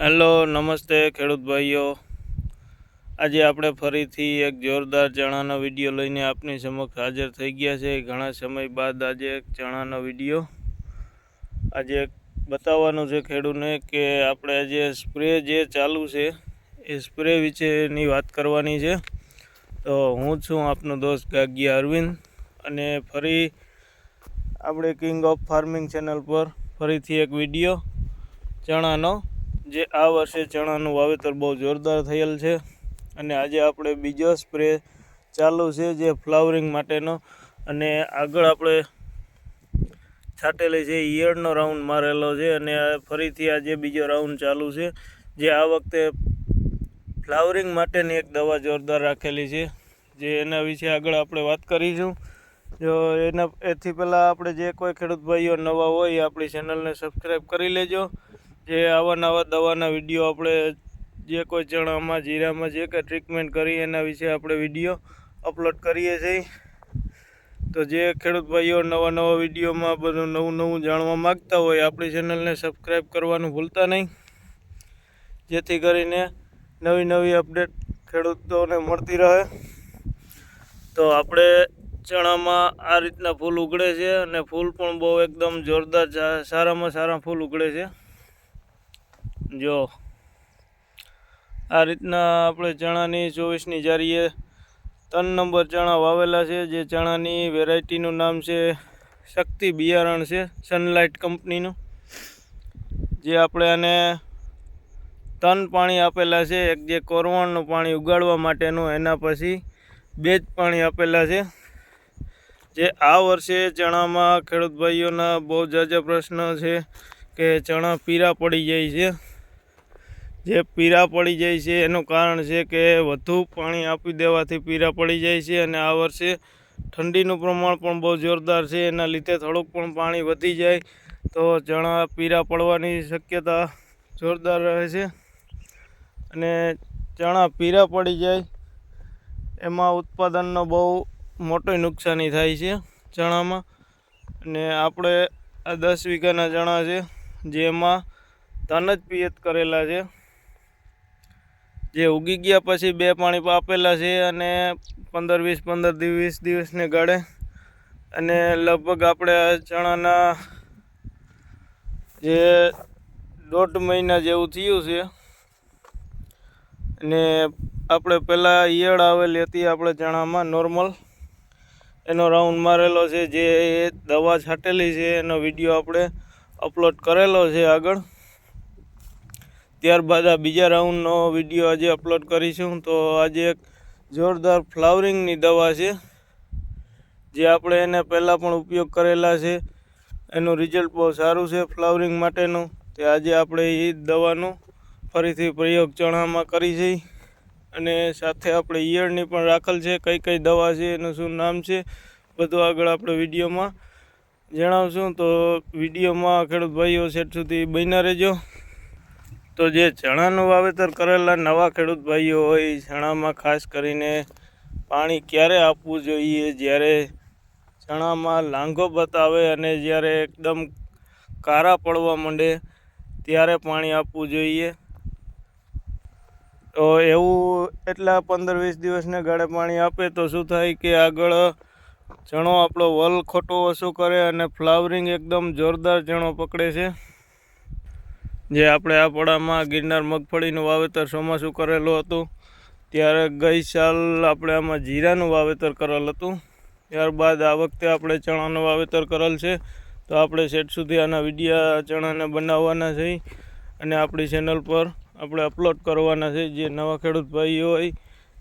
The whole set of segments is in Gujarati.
હેલો, નમસ્તે ખેડૂત ભાઈઓ. આજે આપણે ફરીથી એક જોરદાર ચણાનો વીડિયો લઈને આપની સમક્ષ હાજર થઈ ગયા છે. ઘણા સમય બાદ આજે એક ચણાનો વીડિયો. આજે બતાવવાનું છે ખેડૂતને કે આપણે આજે સ્પ્રે જે ચાલુ છે, એ સ્પ્રે વિશેની વાત કરવાની છે. તો હું છું આપનો દોસ્ત ગાગ્યા અરવિંદ અને ફરી આપણે કિંગ ઓફ ફાર્મિંગ ચેનલ પર ફરીથી એક વીડિયો ચણાનો જે આ વર્ષે ચણાનું વાવેતર બહુ જોરદાર થયેલ છે. અને આજે આપણે બીજો સ્પ્રે ચાલુ છે જે ફ્લાવરિંગ માટેનો. અને આગળ આપણે છાંટેલી છે ઈયળનો રાઉન્ડ મારેલો છે અને ફરીથી આજે બીજો રાઉન્ડ ચાલુ છે, જે આ વખતે ફ્લાવરિંગ માટેની એક દવા જોરદાર રાખેલી છે, જે એના વિશે આગળ આપણે વાત કરીશું. જો એના, એથી પહેલાં આપણે જે કોઈ ખેડૂત ભાઈઓ નવા હોય એ આપણી ચેનલને સબસ્ક્રાઈબ કરી લેજો. જે આવા નવા દવાના વીડિયો આપણે જે કોઈ ચણામાં, જીરામાં જે કંઈ ટ્રીટમેન્ટ કરી એના વિશે આપણે વીડિયો અપલોડ કરીએ છીએ. તો જે ખેડૂત ભાઈઓ નવા નવા વિડીયોમાં બધું નવું નવું જાણવા માગતા હોય, આપણી ચેનલને સબસ્ક્રાઈબ કરવાનું ભૂલતા નહીં. જેથી કરીને નવી નવી અપડેટ ખેડૂતોને મળતી રહે. તો આપણે ચણામાં આ રીતના ફૂલ ઉગડે છે અને ફૂલ પણ બહુ એકદમ જોરદાર સારામાં સારા ફૂલ ઉગડે છે. જો, આ રીતના આપણે ચણાની ચોવીસની જારીએ ત્રણ નંબર ચણા વાવેલા છે, જે ચણાની વેરાયટીનું નામ છે શક્તિ બિયારણ છે, સનલાઇટ કંપનીનું. જે આપણે આને ત્રણ પાણી આપેલા છે, એક જે કોરવણનું પાણી ઉગાડવા માટેનું, એના પછી બે જ પાણી આપેલા છે. જે આ વર્ષે ચણામાં ખેડૂત ભાઈઓના બહુ જાજા પ્રશ્ન છે કે ચણા પીરા પડી જાય છે. જે પીરા પડી જાય છે, એનું કારણ છે કે વધુ પાણી આપી દેવાથી પીરા પડી જાય છે અને આ વર્ષે ઠંડીનું પ્રમાણ પણ બહુ જોરદાર છે, એના લીધે થોડુંક પણ પાણી વધી જાય. તો ચણા પીરા પડવાની શક્યતા જોરદાર રહે છે અને ચણા પીરા પડી જાય, એમાં ઉત્પાદનનો બહુ મોટી નુકસાની થાય છે ચણામાં. અને આપણે આ દસ વીઘાના ચણા છે, જેમાં તન જ પિયત કરેલા છે. જે ઉગી ગયા પછી બે પાણી આપેલા છે અને પંદર વીસ પંદર વીસ દિવસને ગાળે. અને લગભગ આપણે ચણાના જે દોઢ મહિના જેવું થયું છે. અને આપણે પહેલાં ઈયળ આવેલી હતી આપણે ચણામાં નોર્મલ એનો રાઉન્ડ મારેલો છે, જે દવા છાંટેલી છે, એનો વીડિયો આપણે અપલોડ કરેલો છે આગળ. ત્યારબાદ આ બીજા રાઉન્ડનો વીડિયો આજે અપલોડ કરીશું. તો આજે એક જોરદાર ફ્લાવરિંગની દવા છે, જે આપણે એને પહેલાં પણ ઉપયોગ કરેલા છે. એનું રિઝલ્ટ બહુ સારું છે ફ્લાવરિંગ માટેનું. તે આજે આપણે એ દવાનો ફરીથી પ્રયોગ ચણામાં કરી છે. અને સાથે આપણે ઈયળની પણ રાખેલ છે કઈ કઈ દવા છે, એનું શું નામ છે, બધું આગળ આપણે વિડીયોમાં જણાવશું. તો વિડીયોમાં ખેડૂત ભાઈઓ સેટ સુધી બન્યા રહેજો. તો જે ચણાનું વાવેતર કરેલા નવા ખેડૂત ભાઈઓ હોય ચણામાં ખાસ કરીને પાણી ક્યારે આપવું જોઈએ? જ્યારે ચણામાં લાંઘો બતાવે અને જ્યારે એકદમ કારા પડવા માંડે, ત્યારે પાણી આપવું જોઈએ. તો એવું એટલા પંદર વીસ દિવસને ગાળે પાણી આપે તો શું થાય કે આગળ ચણો આપણો વલ ખોટો ઓછો કરે અને ફ્લાવરિંગ એકદમ જોરદાર ચણો પકડે છે. જે આપણે આ પડામાં ગિરનાર મગફળીનું વાવેતર ચોમાસું કરેલું હતું, ત્યારે ગઈ સાલ આપણે આમાં જીરાનું વાવેતર કરેલ હતું. ત્યારબાદ આ વખતે આપણે ચણાનું વાવેતર કરેલ છે. તો આપણે સેટ સુધી આના વિડીયા ચણાને બનાવવાના છે અને આપણી ચેનલ પર આપણે અપલોડ કરવાના છે. જે નવા ખેડૂત ભાઈઓ હોય,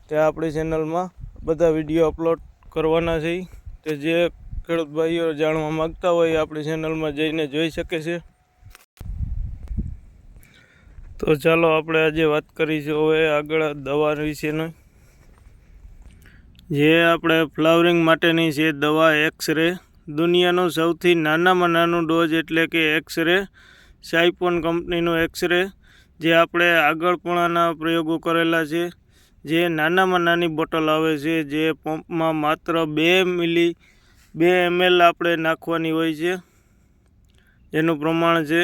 તે આપણી ચેનલમાં બધા વીડિયો અપલોડ કરવાના છે. તે જે ખેડૂત ભાઈઓ જાણવા માગતા હોય એ આપણી ચેનલમાં જઈને જોઈ શકે છે. તો ચાલો આપણે આજે વાત કરીશું હવે આગળ દવા વિશેની. જે આપણે ફ્લાવરિંગ માટેની છે દવા એક્સરે. દુનિયાનું સૌથી નાનામાં નાનું ડોઝ એટલે કે એક્સરે સાઇપોન કંપનીનું એક્સરે, જે આપણે આગળ પણ પ્રયોગો કરેલા છે. જે નાનામાં નાની બોટલ આવે છે, જે પંપમાં માત્ર બે મિલી, બે એમએલ આપણે નાખવાની હોય છે. જેનું પ્રમાણ છે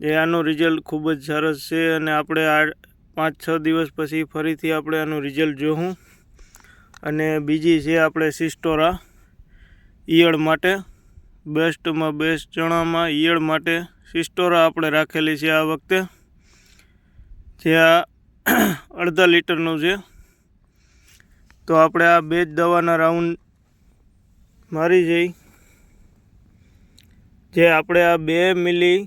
જે આનું રિઝલ્ટ ખૂબ જ સરસ છે અને આપણે આ પાંચ, છ દિવસ પછી ફરીથી આપણે આનું રિઝલ્ટ જોઉં અને બીજી છે આપણે સિસ્ટોરા ઈયળ માટે. બેસ્ટમાં બેસ્ટ ચણામાં ઈયળ માટે સિસ્ટોરા આપણે રાખેલી છે આ વખતે. જે આ અડધા લીટરનું છે. તો આપણે આ બે જ દવાના રાઉન્ડ મારી જઈ. જે આપણે આ બે મિલી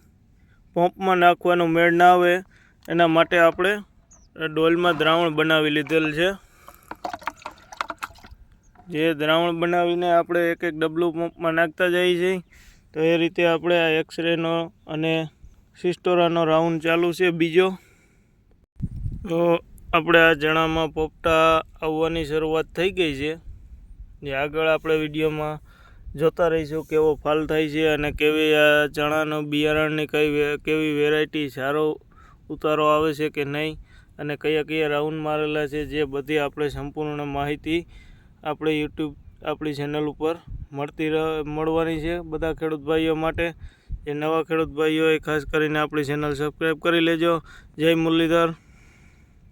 પંપમાં નાખવાનો મેળ ના આવે. એના માટે આપણે ડોલમાં દ્રાવણ બનાવી લીધેલ છે. જે દ્રાવણ બનાવીને આપણે એક એક ડબલું પંપમાં નાખતા જઈએ છીએ. તો એ રીતે આપણે આ એક્સરેનો અને સિસ્ટોરાનો રાઉન્ડ ચાલુ છે બીજો. તો આપણે આ ચણામાં પોપટા આવવાની શરૂઆત થઈ ગઈ છે. જે આગળ આપણે વિડીયોમાં જોતા રહીશું કેવો ફાલ થાય છે અને કેવી આ ચણાનું બિયારણની કઈ કેવી વેરાયટી સારો ઉતારો આવે છે કે નહીં અને કયા કયા રાઉન્ડ મારેલા છે જે બધી આપણે સંપૂર્ણ માહિતી આપણે યુટ્યુબ આપણી ચેનલ ઉપર મળતી મળવાની છે. બધા ખેડૂત ભાઈઓ માટે, જે નવા ખેડૂત ભાઈઓ એ ખાસ કરીને આપણી ચેનલ સબસ્ક્રાઈબ કરી લેજો. જય મુરલીધર.